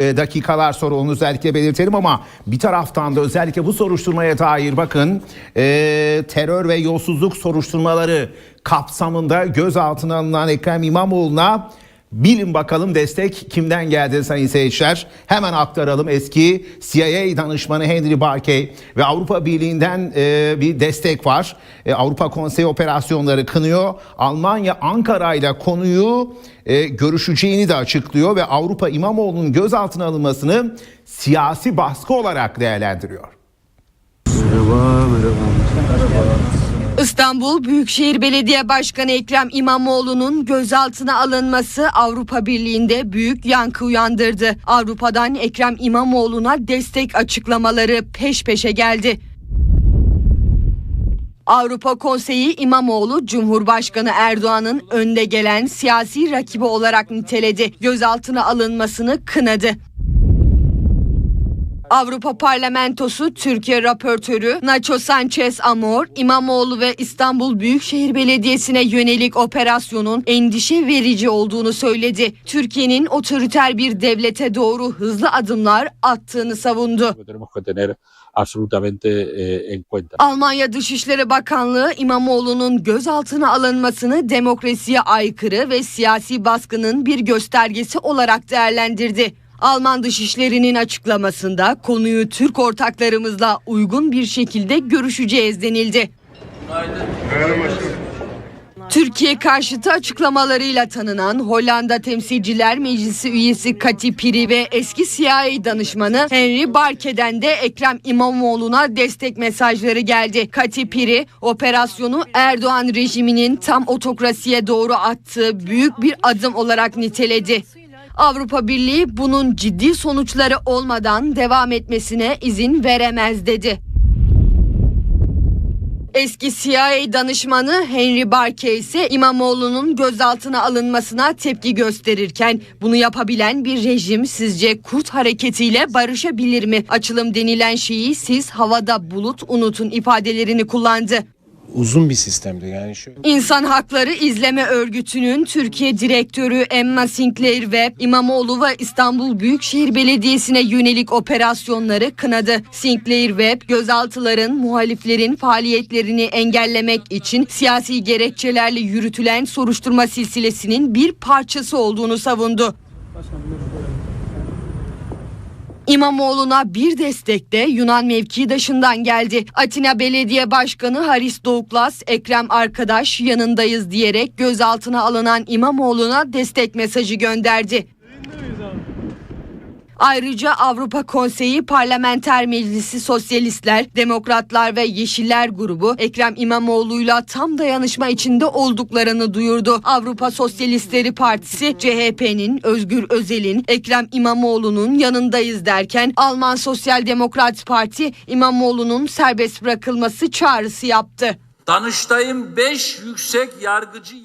e, dakikalar sonra onu özellikle belirtelim ama bir taraftan da özellikle bu soruşturmaya dair bakın e, terör ve yolsuzluk soruşturmaları kapsamında gözaltına alınan Ekrem İmamoğlu'na bilin bakalım destek kimden geldi sayın seyirciler. Hemen aktaralım eski CIA danışmanı Henry Barkey ve Avrupa Birliği'nden e, bir destek var. E, Avrupa Konseyi operasyonları kınıyor. Almanya Ankara ile konuyu e, görüşeceğini de açıklıyor ve Avrupa İmamoğlu'nun gözaltına alınmasını siyasi baskı olarak değerlendiriyor. İstanbul Büyükşehir Belediye Başkanı Ekrem İmamoğlu'nun gözaltına alınması Avrupa Birliği'nde büyük yankı uyandırdı. Avrupa'dan Ekrem İmamoğlu'na destek açıklamaları peş peşe geldi. Avrupa Konseyi İmamoğlu Cumhurbaşkanı Erdoğan'ın önde gelen siyasi rakibi olarak niteledi. Gözaltına alınmasını kınadı. Avrupa Parlamentosu Türkiye raportörü Nacho Sanchez Amor, İmamoğlu ve İstanbul Büyükşehir Belediyesi'ne yönelik operasyonun endişe verici olduğunu söyledi. Türkiye'nin otoriter bir devlete doğru hızlı adımlar attığını savundu. eh. Almanya Dışişleri Bakanlığı İmamoğlu'nun gözaltına alınmasını demokrasiye aykırı ve siyasi baskının bir göstergesi olarak değerlendirdi. Alman Dışişleri'nin açıklamasında konuyu Türk ortaklarımızla uygun bir şekilde görüşeceğiz denildi. Türkiye karşıtı açıklamalarıyla tanınan Hollanda Temsilciler Meclisi üyesi Kati Piri ve eski CIA danışmanı Henry Barke'den de Ekrem İmamoğlu'na destek mesajları geldi. Kati Piri operasyonu Erdoğan rejiminin tam otokrasiye doğru attığı büyük bir adım olarak niteledi. Avrupa Birliği bunun ciddi sonuçları olmadan devam etmesine izin veremez dedi. Eski CIA danışmanı Henry Barkey ise İmamoğlu'nun gözaltına alınmasına tepki gösterirken bunu yapabilen bir rejim sizce Kurt hareketiyle barışabilir mi? Açılım denilen şeyi siz havada bulut unutun ifadelerini kullandı. Uzun bir sistemdi yani şöyle. İnsan Hakları İzleme Örgütü'nün Türkiye Direktörü Emma Sinclair Webb, İmamoğlu ve İstanbul Büyükşehir Belediyesi'ne yönelik operasyonları kınadı. Sinclair Webb, gözaltıların muhaliflerin faaliyetlerini engellemek için siyasi gerekçelerle yürütülen soruşturma silsilesinin bir parçası olduğunu savundu. İmamoğlu'na bir destek de Yunan mevkidaşından geldi. Atina Belediye Başkanı Haris Douglas, Ekrem arkadaş yanındayız diyerek gözaltına alınan İmamoğlu'na destek mesajı gönderdi. Ayrıca Avrupa Konseyi Parlamenter Meclisi Sosyalistler, Demokratlar ve Yeşiller grubu Ekrem İmamoğlu'yla tam dayanışma içinde olduklarını duyurdu. Avrupa Sosyalistleri Partisi CHP'nin Özgür Özel'in Ekrem İmamoğlu'nun yanındayız derken Alman Sosyal Demokrat Parti İmamoğlu'nun serbest bırakılması çağrısı yaptı. Danıştay'ın 5 yüksek yargıcı